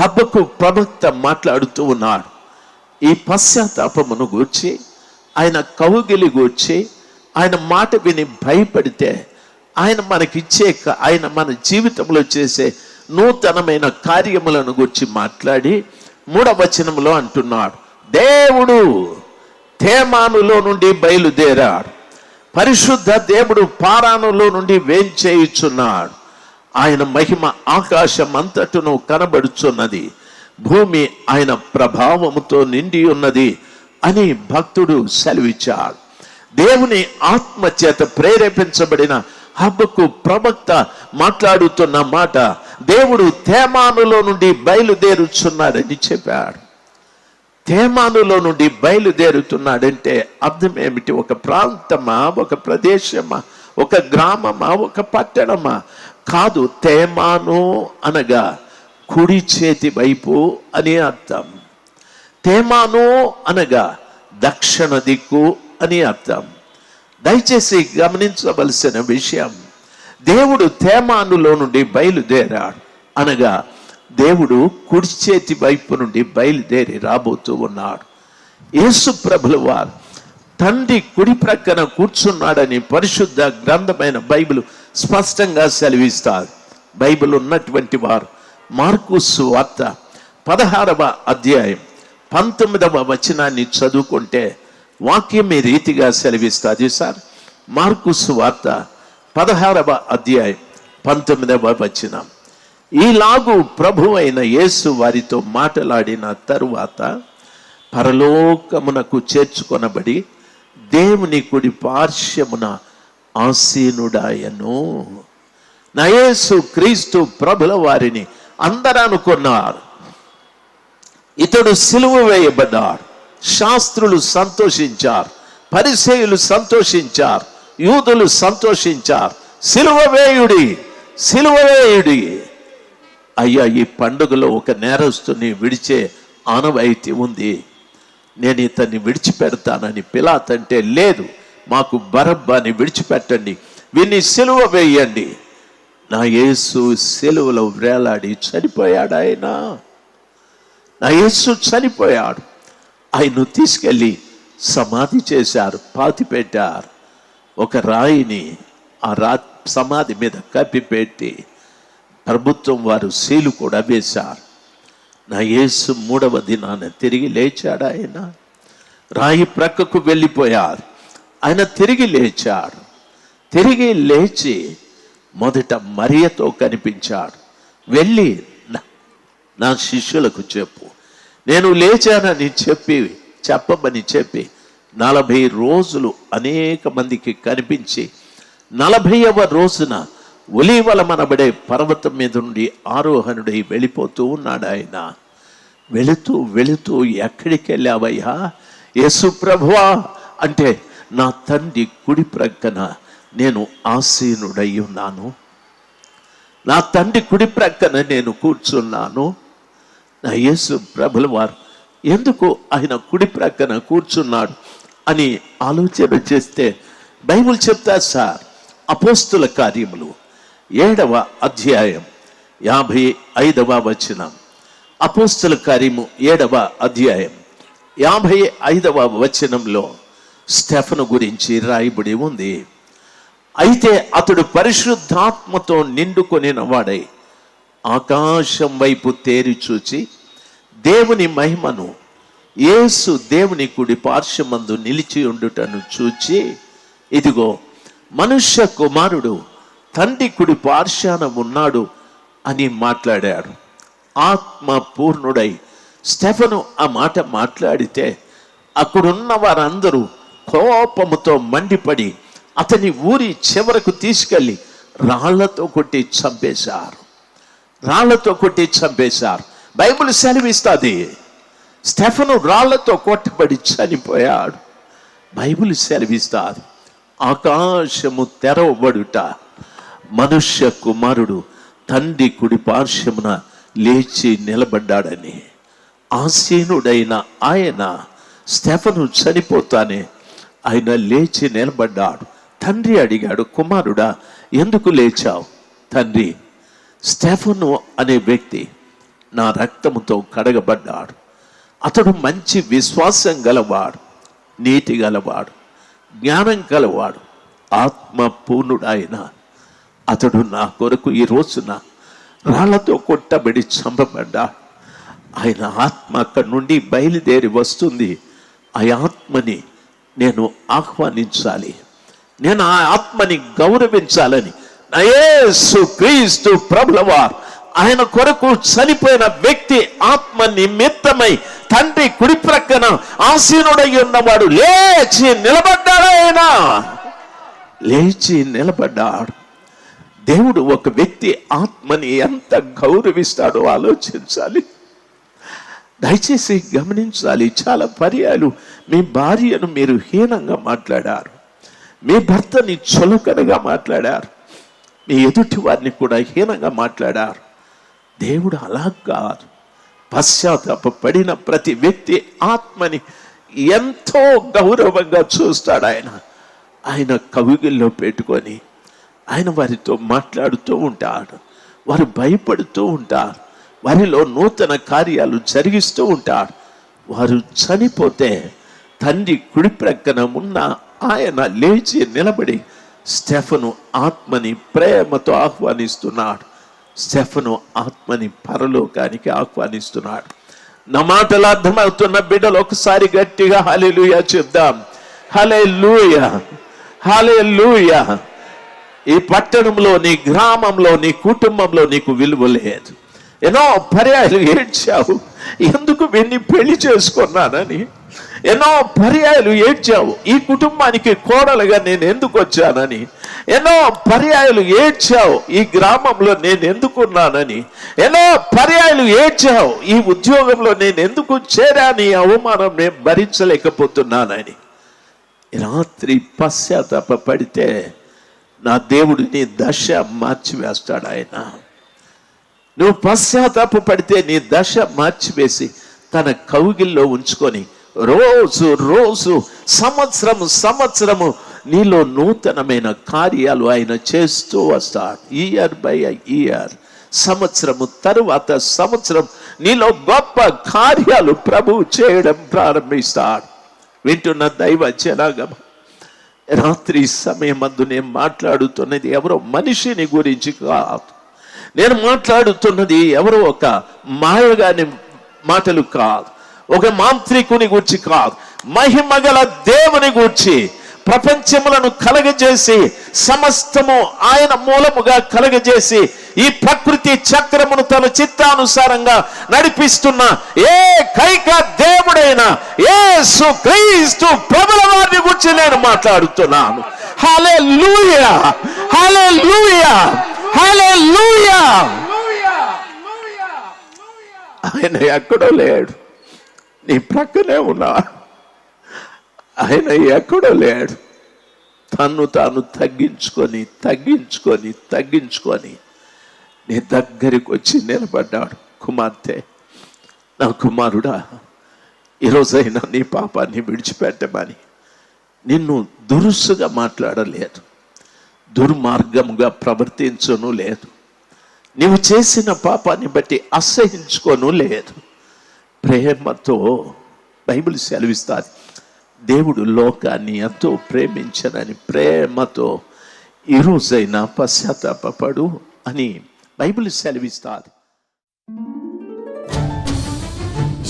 హబ్బకు ప్రవక్త మాట్లాడుతూ ఉన్నాడు. ఈ పశ్చాత్తాపమును గూర్చి ఆయన కవుగిలి గూర్చి ఆయన మాట విని భయపడితే ఆయన మనకిచ్చే ఆయన మన జీవితంలో చేసే నూతనమైన కార్యములను గురించి మాట్లాడి మూడవచనంలో అంటున్నాడు. దేవుడు తేమానులో నుండి బయలుదేరాడు. పరిశుద్ధ దేవుడు పారానులో నుండి వేంచేయుచున్నాడు. ఆయన మహిమ ఆకాశం అంతటును కనబడుచున్నది. భూమి ఆయన ప్రభావముతో నిండి ఉన్నది అని భక్తుడు సెలవిచ్చాడు. దేవుని ఆత్మ చేత ప్రేరేపించబడిన హబ్బకు ప్రవక్త మాట్లాడుతున్న మాట దేవుడు తేమానులో నుండి బయలుదేరుచున్నాడని చెప్పాడు. తేమానులో నుండి బయలుదేరుతున్నాడంటే అర్థం ఏమిటి ఒక ప్రాంతమా? ఒక ప్రదేశమా? ఒక గ్రామమా? ఒక పట్టణమా? కాదు తేమాను అనగా కుడి చేతి వైపు అని అర్థం. తేమాను అనగా దక్షిణ దిక్కు అని అర్థం. దయచేసి గమనించవలసిన విషయం దేవుడు తేమానులో నుండి బయలుదేరాడు. అనగా దేవుడు కుడి చేతి వైపు నుండి బయలుదేరి రాబోతూ ఉన్నాడు. యేసు ప్రభుల వారు తండ్రి కుడి ప్రక్కన కూర్చున్నాడని పరిశుద్ధ గ్రంథమైన బైబిల్ స్పష్టంగా సెలవిస్తారు. బైబిల్ ఉన్నటువంటి వారు. మార్కు వార్త పదహారవ అధ్యాయం పంతొమ్మిదవ వచనాన్ని చదువుకుంటే వాక్యం ఈ రీతిగా సెలవిస్తుంది సార్. మార్కు వార్త పదహారవ అధ్యాయం పంతొమ్మిదవ వచనం. ఈలాగు ప్రభు అయిన యేసు వారితో మాట్లాడిన తరువాత పరలోకమునకు చేర్చుకొనబడి దేవుని కుడి పార్శ్వమున ఆసీనుడాయను. నయేసు క్రీస్తు ప్రభుల వారిని అందరూ అనుకున్నారు ఇతడు సిలువ వేయబడ్డాడు. శాస్త్రులు సంతోషించారు. పరిసేయులు సంతోషించారు. యూదులు సంతోషించారు. సిలువ వేయుడి సిలువ వేయుడి. అయ్యా ఈ పండుగలో ఒక నేరస్తుని విడిచే ఆనవాయితీ ఉంది. నేను ఇతన్ని విడిచిపెడతానని పిలాతంటే లేదు. మాకు బరబ్బాని విడిచిపెట్టండి. విని సిలువ వేయండి. నా యేసు సెలవులో వేలాడి చనిపోయాడు ఆయన. నా యేసు చనిపోయాడు. ఆయన్ను తీసుకెళ్ళి సమాధి చేశారు పాతి పెట్టారు. ఒక రాయిని ఆ రా సమాధి మీద కప్పిపెట్టి ప్రభుత్వం వారు సీలు కూడా వేశారు. నా యేసు మూడవ దినాన తిరిగి లేచాడు ఆయన. రాయి ప్రక్కకు వెళ్ళిపోయారు. ఆయన తిరిగి లేచాడు. తిరిగి లేచి మొదట మరియతో కనిపించాడు. వెళ్ళి "నా- శిష్యులకు చెప్పు. నేను లేచానని చెప్పి చెప్పమని చెప్పి నలభై రోజులు అనేక మందికి కనిపించి నలభైవ రోజున ఒలీవల మనబడే పర్వతం మీద నుండి ఆరోహణుడై వెళ్ళిపోతూ ఉన్నాడు ఆయన. వెళుతూ వెళుతూ ఎక్కడికి వెళ్ళావయ్యా యేసు ప్రభువా! అంటే నా తండ్రి కుడి ప్రక్కన నేను ఆసీనుడై ఉన్నాను నా తండ్రి కుడి ప్రక్కన నేను కూర్చున్నాను. నా యేసు ప్రభుల వారు ఎందుకు ఆయన కుడి ప్రక్కన కూర్చున్నాడు? అని ఆలోచన చేస్తే బైబుల్ చెప్తా సార్ అపోస్తుల కార్యములు ఏడవ అధ్యాయం యాభై ఐదవ వచనం. అపోస్తుల కార్యము ఏడవ అధ్యాయం యాభై ఐదవ వచనంలో స్టెఫను గురించి రాయబడి ఉంది. అయితే అతడు పరిశుద్ధాత్మతో నిండుకొనిన వాడై ఆకాశం వైపు తేరి చూచి దేవుని మహిమను యేసు దేవుని కుడి పార్శ్వమందు నిలిచి ఉండుటను చూచి ఇదిగో మనుష్య కుమారుడు తండ్రి కుడి పార్శ్వాన ఉన్నాడు అని మాట్లాడాడు. ఆత్మ పూర్ణుడై స్టెఫను ఆ మాట మాట్లాడితే అక్కడున్న వారందరూ కోపముతో మండిపడి అతని ఊరి చివరకు తీసుకెళ్ళి రాళ్ళతో కొట్టి చంపేశారు. రాళ్ళతో కొట్టి చంపేశారు. బైబిల్ సెలవిస్తుంది. స్టెఫను రాళ్ళతో కొట్టబడి చనిపోయాడు. బైబిల్ సెలవిస్తుంది. ఆకాశము తెరవబడుట మనుష్య కుమారుడు తండ్రి కుడి పార్శ్వమున లేచి నిలబడ్డాడని. ఆసీనుడైన ఆయన స్టెఫను చనిపోతానే ఆయన లేచి నిలబడ్డాడు. తండ్రి అడిగాడు కుమారుడా ఎందుకు లేచావు? తండ్రి స్టెఫను అనే వ్యక్తి నా రక్తముతో కడగబడ్డాడు. అతడు మంచి విశ్వాసం గలవాడు నీతి గలవాడు జ్ఞానం గలవాడు ఆత్మ పూర్ణుడాయన అతడు నా కొరకు ఈ రోజున రాళ్ళతో కొట్టబడి చంపబడ్డాడు. ఆయన ఆత్మ అక్కడి నుండి బయలుదేరి వస్తుంది. ఆ ఆత్మని నేను ఆహ్వానించాలి. నేను ఆ ఆత్మని గౌరవించాలని. నయేసు క్రీస్తు ప్రభులవార్ ఆయన కొరకు చనిపోయిన వ్యక్తి ఆత్మ నిమిత్తమై తండ్రి కుడి ప్రక్కన ఆసీనుడై ఉన్నవాడు లేచి నిలబడ్డాడు ఆయన. లేచి నిలబడ్డాడు. దేవుడు ఒక వ్యక్తి ఆత్మని ఎంత గౌరవిస్తాడో ఆలోచించాలి. దయచేసి గమనించాలి చాలా పర్యాలు. మీ భార్యను మీరు హీనంగా మాట్లాడారు. మీ భర్తని చులకనగా మాట్లాడారు. మీ ఎదుటి వారిని కూడా హీనంగా మాట్లాడారు. దేవుడు అలా కాదు. పశ్చాత్తాపడిన ప్రతి వ్యక్తి ఆత్మని ఎంతో గౌరవంగా చూస్తాడు ఆయన. ఆయన కవిగిల్లో పెట్టుకొని ఆయన వారితో మాట్లాడుతూ ఉంటాడు. వారు భయపడుతూ ఉంటారు. వారిలో నూతన కార్యాలు జరిగిస్తూ ఉంటాడు. వారు చనిపోతే తండ్రి కుడి ప్రక్కన ఉన్న ఆయన లేచి నిలబడి స్టెఫను ఆత్మని ప్రేమతో ఆహ్వానిస్తున్నాడు. స్టెఫను ఆత్మని పరలోకానికి ఆహ్వానిస్తున్నాడు. నా మాటలు అర్థమవుతున్న బిడ్డలు ఒకసారి గట్టిగా హలెలుయ చెప్దాం. హలే లూయ హలే ఈ పట్టణంలో నీ గ్రామంలో నీ కుటుంబంలో నీకు విలువ లేదు. ఎన్నో పర్యాయాలు ఏడ్చావు. ఎందుకు వెన్ని పెళ్ళి చేసుకున్నానని? ఎన్నో పర్యాయాలు ఏడ్చావు. ఈ కుటుంబానికి కోడలుగా నేను ఎందుకు వచ్చానని? ఎన్నో పర్యాయాలు ఏడ్చావు. ఈ గ్రామంలో నేను ఎందుకున్నానని ఎన్నో పర్యాయాలు ఏడ్చావు. ఈ ఉద్యోగంలో నేను ఎందుకు చేరాని అవమానం నేను భరించలేకపోతున్నానని. రాత్రి పశ్చాత్తాప పడితే నా దేవుడిని దశ మార్చివేస్తాడు ఆయన. నువ్వు పశ్చాత్తాప పడితే నీ దశ మార్చివేసి తన కౌగిల్లో ఉంచుకొని రోజు రోజు సంవత్సరము సంవత్సరము నీలో నూతనమైన కార్యాలు ఆయన చేస్తూ వస్తాడు. ఇయర్ బై ఇయర్ సంవత్సరము తరువాత సంవత్సరం నీలో గొప్ప కార్యాలు ప్రభువు చేయడం ప్రారంభిస్తాడు. వింటున్న దైవ జనాగమ రాత్రి సమయమందు నేను మాట్లాడుతున్నది ఎవరో మనిషిని గురించి కాదు. నేను మాట్లాడుతున్నది ఎవరో ఒక మాయగాని మాటలు కాదు. ఒక మాంత్రికుని గూర్చి కాదు. మహిమగల దేవుని గూర్చి ప్రపంచములను కలగజేసి సమస్తము ఆయన మూలముగా కలగజేసి ఈ ప్రకృతి చక్రమును తన చిత్తానుసారంగా నడిపిస్తున్న ఏ కైక దేవుడైన ఏ క్రీస్తు ప్రభుల వారిని గురించి నేను మాట్లాడుతున్నాను. హలే లూయా హలే లూయా ఆయన ఎక్కడో లేడు. నీ ప్రక్కనే ఉన్నాడు ఆయన ఎక్కడో లేడు. తన్ను తాను తగ్గించుకొని తగ్గించుకొని తగ్గించుకొని నీ దగ్గరికి వచ్చి నిలబడ్డాడు. కుమార్తె నా కుమారుడా ఈరోజైనా నీ పాపాన్ని విడిచిపెట్టమని నిన్ను దురుసుగా మాట్లాడలేదు. దుర్మార్గముగా ప్రవర్తించను లేదు. నీవు చేసిన పాపాన్ని బట్టి అసహించుకోను లేదు. ప్రేమతో బైబిల్ సెలవిస్తారు దేవుడు లోకాన్ని ఎంతో ప్రేమించనని ప్రేమతో ఈరోజైనా పశ్చాత్తాపడు అని బైబిల్ సెలవిస్తారు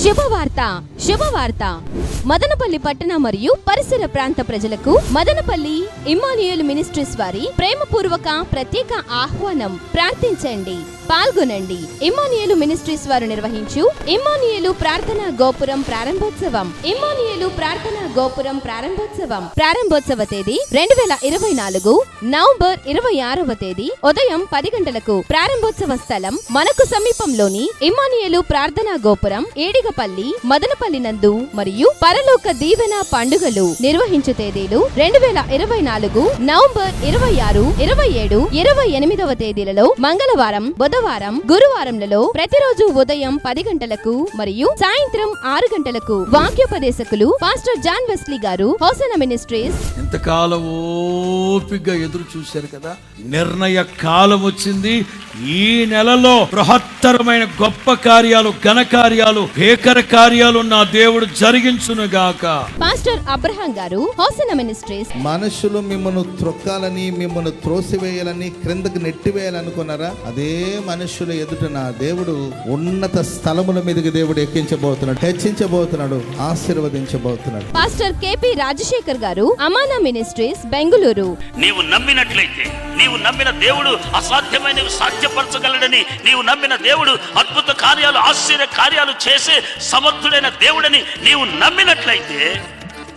శుభవార్త శుభవార్త. మదనపల్లి పట్టణ మరియు పరిసర ప్రాంత ప్రజలకు మదనపల్లి ఇమ్మానుయేల్ మినిస్ట్రీస్ వారి ప్రేమపూర్వక ప్రత్యేక ఆహ్వానం. ప్రార్థించండి. పాల్గొనండి. ఇమానియలు మినిస్ట్రీస్ వారు నిర్వహించు ఇమానియలు ప్రార్థన గోపురం ప్రారంభోత్సవం. ఇమానియలు ప్రార్థన గోపురం ప్రారంభోత్సవం. ప్రారంభోత్సవ తేదీ రెండు వేల ఇరవై నాలుగు నవంబర్ ఇరవై ఆరవ తేదీ ఉదయం పది గంటలకు. ప్రారంభోత్సవ స్థలం మనకు సమీపంలోని ఇమానియలు ప్రార్థనా గోపురం ఏడిగపల్లి మదనపల్లి నందు మరియు పరలోక దీవెన పండుగలు నిర్వహించు తేదీలు రెండు వేల ఇరవై నాలుగు నవంబర్ ఇరవై ఆరు ఇరవై ఏడు ఇరవై ఎనిమిదవ తేదీలలో మంగళవారం బుధ బుధవారం గురువారంలలో ప్రతిరోజు ఉదయం పది గంటలకు మరియు సాయంత్రం ఆరు గంటలకు వాక్యోపదేశకులు పాస్టర్ జాన్ వెస్లీ గారు హోసన మినిస్ట్రీస్. ఇంతకాలం ఓపిగ్గా ఎదురు చూశారు కదా? నిర్ణయ కాలం వచ్చింది ఈ నెలలో బృహత్తరమైన గొప్ప కార్యాలు ఘన కార్యాలు భీకర కార్యాలు నా దేవుడు జరిగించునుగాక. పాస్టర్ అబ్రహాం గారు హోసన మినిస్ట్రీస్. మనుషులు మిమ్మల్ని త్రొక్కాలని మిమ్మల్ని త్రోసివేయాలని క్రిందకు నెట్టివేయాలనుకున్నారా? అదే మనుషుల ఎదుట నా దేవుడు ఉన్నత స్థలముల మీదకి దేవుడు ఎక్కించబోతున్నాడు హెచ్చించబోతున్నాడు ఆశీర్వదించబోతున్నాడు. పాస్టర్ కేపీ రాజశేఖర్ గారు అమానా మినిస్ట్రీస్ బెంగుళూరు. నీవు నమ్మినట్లయితే నీవు నమ్మిన దేవుడు అసాధ్యమైనవి సాధ్యపరచగలడని నీవు నమ్మిన దేవుడు అద్భుత కార్యాలు ఆశ్చర్య కార్యాలు చేసే సమర్థుడైన దేవుడని నీవు నమ్మినట్లయితే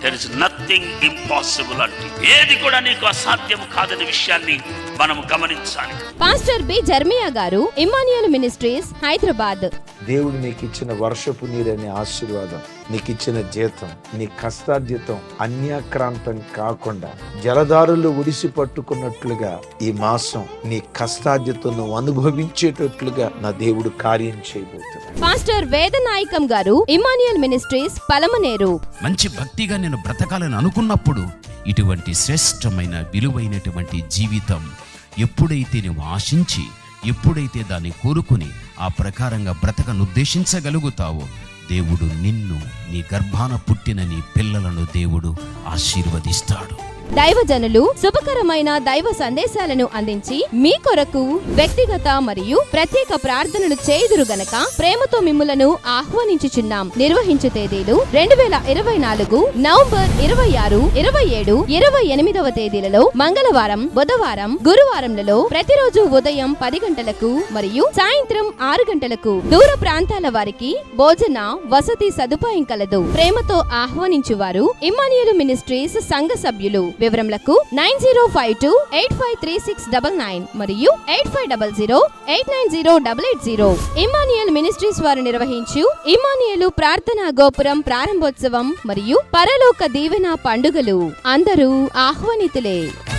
దెర్ ఇస్ నథింగ్ ఇంపాసిబుల్ అంటే ఏది కూడా నీకు అసాధ్యం కాదనే విషయాన్ని మనం గమనించాలి. Pastor B. జర్మియా గారు ఇమానియల్ మినిస్ట్రీస్ హైదరాబాద్. దేవుడు నీకు ఇచ్చిన వర్షపు నీరనే ఆశీర్వాదం నీకు ఇచ్చిన జీతం నీ కష్టార్జితం అన్యాక్రాంతం కాకుండా జలదారులు ఉడిసి పట్టుకున్నట్లుగా ఈ మాసం నీ కష్టార్జితం నువ్వు అనుభవించేటట్లుగా నా దేవుడు కార్యం చేయబోతున్నాడు. పాస్టర్ వేదనాయకం గారు ఇమానియల్ మినిస్ట్రీస్ పలమనేరు. మంచి భక్తిగా నేను బ్రతకాలని అనుకున్నప్పుడు ఇటువంటి శ్రేష్టమైన విలువైనటువంటి జీవితం ఎప్పుడైతే నువ్వు ఆశించి ఎప్పుడైతే దాన్ని కోరుకుని ఆ ప్రకారంగా బ్రతకనుద్దేశించగలుగుతావో దేవుడు నిన్ను నీ గర్భాన పుట్టిన నీ పిల్లలను దేవుడు ఆశీర్వదిస్తాడు. దైవజనులు శుభకరమైన దైవ సందేశాలను అందించి మీ కొరకు వ్యక్తిగత మరియు ప్రత్యేక ప్రార్థనలు చేయుదురు గనక ప్రేమతో మిమ్ములను ఆహ్వానించుచున్నాం. నిర్వహించు తేదీలు రెండు వేల ఇరవై నాలుగు నవంబర్ ఇరవై ఆరు ఇరవై ఏడు ఇరవై ఎనిమిదవ తేదీలలో మంగళవారం బుధవారం గురువారంలలో ప్రతిరోజు ఉదయం పది గంటలకు మరియు సాయంత్రం ఆరు గంటలకు దూర ప్రాంతాల వారికి భోజన వసతి సదుపాయం కలదు. ప్రేమతో ఆహ్వానించువారు ఇమ్మానియల్ మినిస్ట్రీస్ సంఘ సభ్యులు. వివరములకు nine zero five two eight five three six double nine మరియు eight five double zero eight nine zero double eight zero. Emmanuel ministries వారు నిర్వహించు ఇమానియలు ప్రార్థనా గోపురం ప్రారంభోత్సవం మరియు పరలోక దీవెన పండుగలు. అందరూ ఆహ్వానితులే.